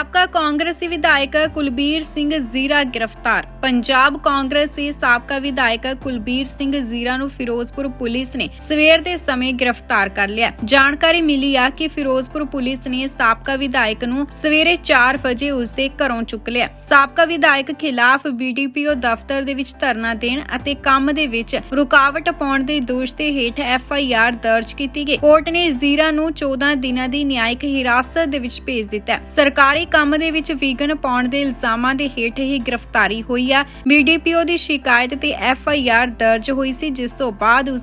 ਸਾਬਕਾ ਕਾਂਗਰਸੀ ਵਿਧਾਇਕ ਕੁਲਬੀਰ ਸਿੰਘ ਜ਼ੀਰਾ ਗ੍ਰਿਫਤਾਰ। ਪੰਜਾਬ ਕਾਂਗਰਸੀ ਸਾਬਕਾ ਵਿਧਾਇਕ ਕੁਲਬੀਰ ਸਿੰਘ ਜ਼ੀਰਾ ਨੂੰ ਫਿਰੋਜ਼ਪੁਰ ਪੁਲਿਸ ਨੇ ਸਵੇਰ ਦੇ ਸਮੇਂ ਗ੍ਰਿਫਤਾਰ ਕਰ ਲਿਆ। ਜਾਣਕਾਰੀ ਮਿਲੀ ਆ ਕਿ ਫਿਰੋਜ਼ਪੁਰ ਪੁਲਿਸ ਨੇ ਸਾਬਕਾ ਵਿਧਾਇਕ ਨੂੰ ਸਵੇਰੇ 4 ਵਜੇ ਉਸ ਘਰੋਂ ਚੁੱਕ ਲਿਆ। ਸਾਬਕਾ ਵਿਧਾਇਕ ਖਿਲਾਫ ਬੀਡੀਪੀਓ ਦਫ਼ਤਰ ਦੇ ਵਿੱਚ ਧਰਨਾ ਦੇਣ ਅਤੇ ਕੰਮ ਦੇ ਵਿੱਚ ਰੁਕਾਵਟ ਪਾਉਣ ਦੇ ਦੋਸ਼ ਤੇ ਹੇਠ ਐਫ ਆਈ ਆਰ ਦਰਜ ਕੀਤੀ ਗਈ। ਕੋਰਟ ਨੇ ਜ਼ੀਰਾ ਨੂੰ 14 ਦਿਨਾਂ ਦੀ ਨਿਆਇਕ ਹਿਰਾਸਤ ਦੇ ਵਿੱਚ ਭੇਜ ਦਿੱਤਾ। ਸਰਕਾਰੀ ਕੰਮ ਦੇ ਵਿੱਚ ਵੀਗਨ ਪਾਉਣ ਦੇ ਇਲਜ਼ਾਮਾਂ ਦੇ ਹੇਠ ਹੀ ਗ੍ਰਿਫਤਾਰੀ ਹੋਈ ਆ। ਬੀਡੀਪੀਓ ਦੀ ਸ਼ਿਕਾਇਤ ਤੇ ਐਫ ਆਈ ਆਰ ਦਰਜ ਹੋਈ ਸੀ ਜਿਸ ਤੋਂ ਬਾਅਦ ਉਸ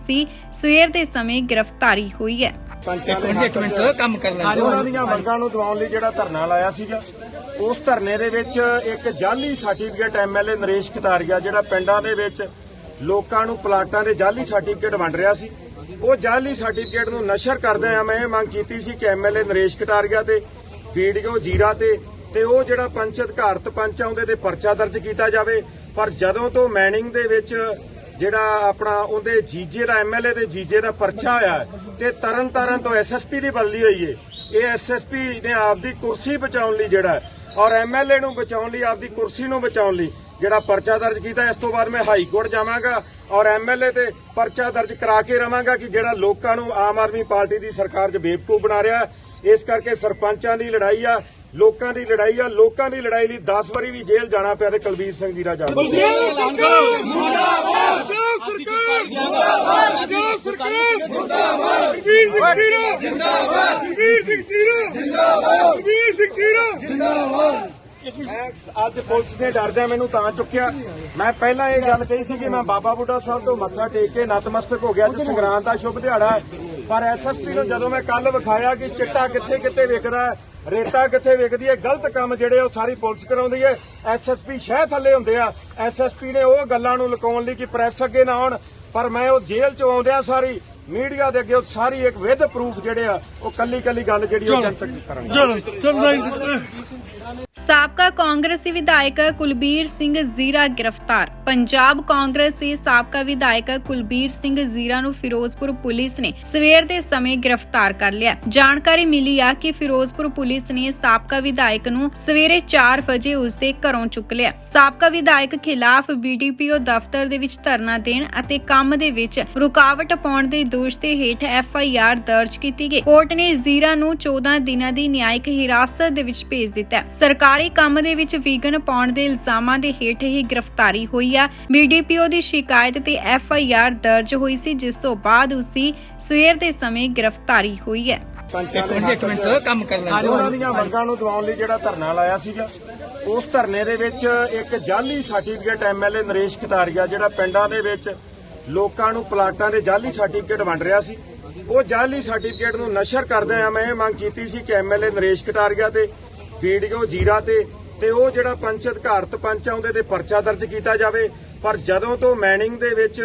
ਸਵੇਰ ਦੇ ਸਮੇਂ ਗ੍ਰਿਫਤਾਰੀ ਹੋਈ ਹੈ। ਪੰਚਾਂ ਇੱਕ ਦੇ ਮਿੰਟ ਇੱਕ ਹੱਕ ਮਿੰਟ 'ਚ ਕੰਮ ਕਰ ਲੈਂਦੇ ਉਹਨਾਂ ਦੀਆਂ ਮੰਗਾਂ ਨੂੰ ਦਵਾਉਣ ਲਈ ਜਿਹੜਾ ਧਰਨਾ ਲਾਇਆ ਸੀਗਾ ਉਸ ਧਰਨੇ ਦੇ ਵਿੱਚ ਇੱਕ ਜਾਲੀ ਸਰਟੀਫਿਕੇਟ ਐਮਐਲਏ ਨਰੇਸ਼ ਕਟਾਰੀਆ ਜਿਹੜਾ ਪਿੰਡਾਂ ਦੇ ਵਿੱਚ ਲੋਕਾਂ ਨੂੰ ਪਲਾਟਾਂ ਦੇ ਜਾਲੀ ਸਰਟੀਫਿਕੇਟ ਵੰਡ ਰਿਹਾ ਸੀ ਉਹ ਜਾਲੀ ਸਰਟੀਫਿਕੇਟ ਨੂੰ ਨਸ਼ਰ ਕਰਦੇ ਆ ਮੈਂ ਇਹ ਮੰਗ ਕੀਤੀ ਸੀ ਕਿ ਐਮਐਲਏ ਨਰੇਸ਼ ਕਟਾਰੀਆ ਤੇ ਵੀਡੀਓ ਜੀਰਾ ਤੇ ਤੇ ਉਹ ਜਿਹੜਾ ਪੰਚ ਅਧਿਕਾਰਤ ਪੰਚ ਆ, ਉਹਦੇ ਤੇ ਪਰਚਾ ਦਰਜ ਕੀਤਾ ਜਾਵੇ। ਪਰ ਜਦੋਂ ਤੋਂ ਮੈਨਿੰਗ ਦੇ ਵਿੱਚ ਜਿਹੜਾ ਆਪਣਾ ਉਹਦੇ ਜੀਜੇ ਦਾ ਐਮਐਲਏ ਦੇ ਜੀਜੇ ਦਾ ਪਰਚਾ ਹੋਇਆ, ਤੇ ਤਰਨ ਤਾਰਨ ਤੋਂ ਐਸਐਸਪੀ ਦੀ ਬਦਲੀ ਹੋਈ ਏ। ਇਹ ਐਸਐਸਪੀ ਨੇ ਆਪਦੀ ਕੁਰਸੀ ਬਚਾਉਣ ਲਈ ਜਿਹੜਾ ਹੈ ਔਰ ਐਮਐਲਏ ਨੂੰ ਬਚਾਉਣ ਲਈ, ਆਪਦੀ ਕੁਰਸੀ ਨੂੰ ਬਚਾਉਣ ਲਈ ਜਿਹੜਾ ਪਰਚਾ ਦਰਜ ਕੀਤਾ, ਇਸ ਤੋਂ ਬਾਅਦ ਮੈਂ ਹਾਈ ਕੋਰਟ ਜਾਵਾਂਗਾ, ਔਰ ਐਮਐਲਏ ਤੇ ਪਰਚਾ ਦਰਜ ਕਰਾ ਕੇ ਰਵਾਂਗਾ ਕਿ ਜਿਹੜਾ ਲੋਕਾਂ ਨੂੰ ਆਮ ਆਦਮੀ ਪਾਰਟੀ ਦੀ ਸਰਕਾਰ 'ਚ ਬੇਵਕੂਫ ਬਣਾ ਰਿਹਾ ਇਸ ਕਰਕੇ ਸਰਪੰਚਾਂ ਦੀ ਲੜਾਈ ਆ ਲੋਕਾਂ ਦੀ ਲੜਾਈ ਆ ਲੋਕਾਂ ਦੀ ਲੜਾਈ ਲਈ 10 ਵਾਰੀ ਵੀ ਜੇਲ੍ਹ ਜਾਣਾ ਪਿਆ ਤੇ ਕੁਲਬੀਰ ਸਿੰਘ ਜੀਰਾ ਜਾ ਵੀਰ ਸਿੰਘ ਜੀਰਾ ਜਿੰਦਾਬਾਦ ਵੀਰ ਸਿੰਘ ਜੀਰਾ ਜਿੰਦਾਬਾਦ ਵੀਰ ਸਿੰਘ ਜੀਰਾ ਜਿੰਦਾਬਾਦ ਮੈਂ ਅੱਜ ਪੁਲਿਸ ਨੇ ਡਰਦਿਆਂ ਮੈਨੂੰ ਤਾਂ ਚੁੱਕਿਆ। ਮੈਂ ਪਹਿਲਾਂ ਇਹ ਗੱਲ ਕਹੀ ਸੀ ਕਿ ਮੈਂ ਬਾਬਾ ਬੁੱਢਾ ਸਾਹਿਬ ਤੋਂ ਮੱਥਾ ਟੇਕ ਕੇ ਨਤਮਸਤਕ ਹੋ ਗਿਆ ਅੱਜ ਸੰਗਰਾਂਦ ਦਾ ਸ਼ੁਭ ਦਿਹਾੜਾ ਹੈ। ਪਰ ਐਸਐਸਪੀ ਨੂੰ ਜਦੋਂ ਮੈਂ ਕੱਲ ਵਿਖਾਇਆ ਕਿ ਚਿੱਟਾ ਕਿੱਥੇ ਕਿੱਥੇ ਵਿਕਦਾ ਰੇਤਾ ਕਿੱਥੇ ਵਿਕਦੀ ਹੈ, ਗਲਤ ਕੰਮ ਜਿਹੜੇ ਉਹ ਸਾਰੀ ਪੁਲਿਸ ਕਰਾਉਂਦੀ ਹੈ। ਐਸਐਸਪੀ ਸ਼ਹਿ ਥੱਲੇ ਹੁੰਦੇ ਆ। ਐਸਐਸਪੀ ਨੇ ਉਹ ਗੱਲਾਂ ਨੂੰ ਲੁਕਾਉਣ ਲਈ ਕਿ ਪ੍ਰੈਸ ਅੱਗੇ ਨਾ ਆਉਣ, ਪਰ ਮੈਂ ਉਹ ਜੇਲ੍ਹ ਚ ਆਉਂਦਿਆਂ ਸਾਰੀ ਮੀਡੀਆ ਦੇ ਅੱਗੇ ਉਹ ਸਾਰੀ ਇੱਕ ਵਿਦ ਪ੍ਰੂਫ ਜਿਹੜੇ ਆ ਉਹ ਕੱਲੀ ਕੱਲੀ ਗੱਲ ਜਿਹੜੀ ਉਹ ਜਨਤਕ ਕਰਾਂਗਾ। ਸਾਬਕਾ ਕਾਂਗਰਸੀ ਵਿਧਾਇਕ ਕੁਲਬੀਰ ਸਿੰਘ ਜ਼ੀਰਾ ਗ੍ਰਿਫਤਾਰ। ਪੰਜਾਬ ਕਾਂਗਰਸ ਦੇ ਸਾਬਕਾ ਵਿਧਾਇਕ ਕੁਲਬੀਰ ਸਿੰਘ ਜ਼ੀਰਾ ਨੂੰ ਫਿਰੋਜ਼ਪੁਰ ਪੁਲਿਸ ਨੇ ਸਵੇਰ ਦੇ ਸਮੇਂ ਗ੍ਰਿਫਤਾਰ ਕਰ ਲਿਆ। ਜਾਣਕਾਰੀ ਮਿਲੀ ਆ ਕਿ ਫਿਰੋਜ਼ਪੁਰ ਪੁਲਿਸ ਨੇ ਸਾਬਕਾ ਵਿਧਾਇਕ ਨੂੰ ਸਵੇਰੇ 4 ਵਜੇ ਉਸ ਦੇ ਘਰੋਂ ਚੁੱਕ ਲਿਆ। ਸਾਬਕਾ ਵਿਧਾਇਕ ਖਿਲਾਫ ਬੀਡੀਪੀਓ ਦਫ਼ਤਰ ਦੇ ਵਿੱਚ ਧਰਨਾ ਦੇਣ ਅਤੇ ਕੰਮ ਦੇ ਵਿੱਚ ਰੁਕਾਵਟ ਪਾਉਣ ਦੇ ਦੋਸ਼ ਤੇ ਹੇਠ ਐਫ ਆਈ ਆਰ ਦਰਜ ਕੀਤੀ ਗਈ। ਕੋਰਟ ਨੇ ਜ਼ੀਰਾ ਨੂੰ 14 ਦਿਨਾਂ ਦੀ ਨਿਆਇਕ ਹਿਰਾਸਤ ਦੇ ਵਿੱਚ ਭੇਜ ਦਿੱਤਾ। ਹੈ। ਸਰਕਾਰੀ ਕੰਮ ਦੇ ਵਿੱਚ ਵੀਗਨ ਪਾਉਣ ਦੇ ਇਲਜ਼ਾਮਾਂ ਦੇ ਹੇਠ ਹੀ ਗ੍ਰਿਫਤਾਰੀ ਹੋਈ ਆ। ਬੀਡੀਪੀਓ ਦੀ ਸ਼ਿਕਾਇਤ ਤੇ ਐਫ ਆਈ ਆਰ ਦਰਜ ਹੋਈ ਸੀ ਜਿਸ ਤੋਂ ਬਾਅਦ ਉਸ ਦੀ ਸਵੇਰ ਦੇ ਸਮੇਂ ਗ੍ਰਿਫਤਾਰੀ ਹੋਈ ਹੈ। ਪੰਚਾਂ ਇੱਕ ਦੇ ਮਿੰਟ ਇੱਕ ਹੱਕ 'ਚ ਮਿੰਟ ਕੰਮ ਕਰ ਲੈਂਦੇ ਉਹਨਾਂ ਦੀਆਂ ਮੰਗਾਂ ਨੂੰ ਦਵਾਉਣ ਲਈ ਜਿਹੜਾ ਧਰਨਾ ਲਾਇਆ ਸੀਗਾ ਉਸ ਧਰਨੇ ਦੇ ਵਿੱਚ ਇੱਕ ਜਾਲੀ ਸਰਟੀਫਿਕੇਟ ਐਮਐਲਏ ਨਰੇਸ਼ ਕਟਾਰੀਆ ਜਿਹੜਾ ਪਿੰਡਾਂ ਦੇ ਵਿੱਚ ਲੋਕਾਂ ਨੂੰ ਪਲਾਟਾਂ ਦੇ ਜਾਲੀ ਸਰਟੀਫਿਕੇਟ ਵੰਡ ਰਿਹਾ ਸੀ। ਉਹ ਜਾਲੀ ਸਰਟੀਫਿਕੇਟ ਨੂੰ ਨਸ਼ਰ ਕਰਦੇ ਆ, ਮੈਂ ਇਹ ਮੰਗ ਕੀਤੀ ਸੀ ਕਿ ਐਮਐਲਏ ਨਰੇਸ਼ ਕਟਾਰੀਆ ਤੇ ਵੀਡੀਓ ਜੀਰਾ ਤੇ ਤੇ ਉਹ ਜਿਹੜਾ ਪੰਚ ਅਧਿਕਾਰਤ ਪੰਚ ਆ, ਉਹਦੇ ਤੇ ਪਰਚਾ ਦਰਜ ਕੀਤਾ ਜਾਵੇ। ਪਰ ਜਦੋਂ ਤੋਂ ਮੈਨਿੰਗ ਦੇ ਵਿੱਚ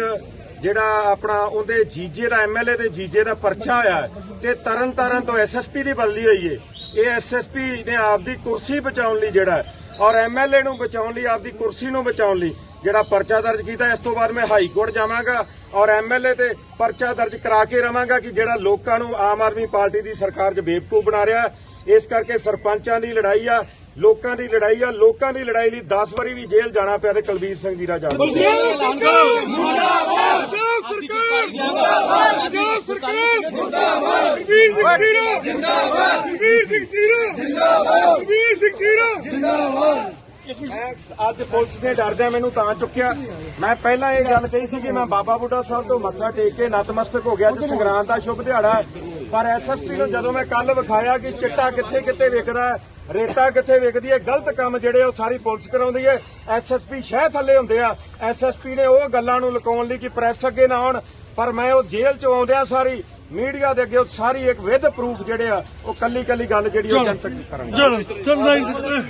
ਜਿਹੜਾ ਆਪਣਾ ਉਹਦੇ ਜੀਜੇ ਦਾ ਐਮਐਲਏ ਦੇ ਜੀਜੇ ਦਾ ਪਰਚਾ ਹੋਇਆ ਤੇ ਤਰਨ ਤਾਰਨ ਤੋਂ ਐਸਐਸਪੀ ਦੀ ਬਦਲੀ ਹੋਈ ਏ। ਇਹ ਐਸਐਸਪੀ ਨੇ ਆਪਦੀ ਕੁਰਸੀ ਬਚਾਉਣ ਲਈ ਜਿਹੜਾ ਹੈ ਔਰ ਐਮਐਲਏ ਨੂੰ ਬਚਾਉਣ ਲਈ, ਆਪਦੀ ਕੁਰਸੀ ਨੂੰ ਬਚਾਉਣ ਲਈ ਜਿਹੜਾ ਪਰਚਾ ਦਰਜ ਕੀਤਾ ਇਸ ਤੋਂ ਬਾਅਦ ਮੈਂ ਹਾਈ ਕੋਰਟ ਜਾਵਾਂਗਾ ਔਰ ਐਮਐਲਏ ਤੇ ਪਰਚਾ ਦਰਜ ਕਰਾ ਕੇ ਰਵਾਂਗਾ ਕਿ ਜਿਹੜਾ ਲੋਕਾਂ ਨੂੰ ਆਮ ਆਦਮੀ ਪਾਰਟੀ ਦੀ ਸਰਕਾਰ 'ਚ ਬੇਵਕੂਫ ਬਣਾ ਰਿਹਾ। ਇਸ ਕਰਕੇ ਸਰਪੰਚਾਂ ਦੀ ਲੜਾਈ ਆ ਲੋਕਾਂ ਦੀ ਲੜਾਈ ਆ ਲੋਕਾਂ ਦੀ ਲੜਾਈ ਲਈ 10 ਵਾਰੀ ਵੀ ਜੇਲ੍ਹ ਜਾਣਾ ਪਿਆ ਤੇ ਕੁਲਬੀਰ ਸਿੰਘ ਜੀਰਾ ਜਾ ਮੁਰਦਾਬਾਦ ਮੁਰਦਾਬਾਦ ਮੈਂ ਅੱਜ ਪੁਲਿਸ ਨੇ ਡਰਦਿਆਂ ਮੈਨੂੰ ਤਾਂ ਚੁੱਕਿਆ। ਮੈਂ ਪਹਿਲਾਂ ਇਹ ਗੱਲ ਕਹੀ ਸੀ ਕਿ ਮੈਂ ਬਾਬਾ ਬੁੱਢਾ ਸਾਹਿਬ ਤੋਂ ਮੱਥਾ ਟੇਕ ਕੇ ਨਤਮਸਤਕ ਹੋ ਗਿਆ ਅੱਜ ਸੰਗਰਾਂਦ ਦਾ ਸ਼ੁਭ ਦਿਹਾੜਾ ਹੈ। ਪਰ ਐਸਐਸਪੀ ਨੂੰ ਜਦੋਂ ਮੈਂ ਕੱਲ ਵਿਖਾਇਆ ਕਿ ਚਿੱਟਾ ਕਿੱਥੇ ਕਿੱਥੇ ਵਿਕਦਾ ਹੈ ਰੇਤਾ ਕਿੱਥੇ ਵਿਕਦੀ ਹੈ ਗਲਤ ਕੰਮ ਜਿਹੜੇ ਉਹ ਸਾਰੀ ਪੁਲਿਸ ਕਰਾਉਂਦੀ ਹੈ। ਐਸਐਸਪੀ ਸ਼ਹਿ ਥੱਲੇ ਹੁੰਦੇ ਆ। ਐਸਐਸਪੀ ਨੇ ਉਹ ਗੱਲਾਂ ਨੂੰ ਲੁਕਾਉਣ ਲਈ ਕਿ ਪ੍ਰੈਸ ਅੱਗੇ ਨਾ ਆਉਣ। ਪਰ ਮੈਂ ਉਹ ਜੇਲ੍ਹ ਚ ਆਉਂਦਿਆਂ ਸਾਰੀ ਮੀਡੀਆ ਦੇ ਅੱਗੇ ਉਹ ਸਾਰੀ ਇੱਕ ਵਿਦ ਪ੍ਰੂਫ ਜਿਹੜੇ ਆ ਉਹ ਕੱਲੀ ਕੱਲੀ ਗੱਲ ਜਿਹੜੀ ਉਹ ਜਨਤਕ ਕਰਾਂਗਾ ਚਲੋ ਚਲ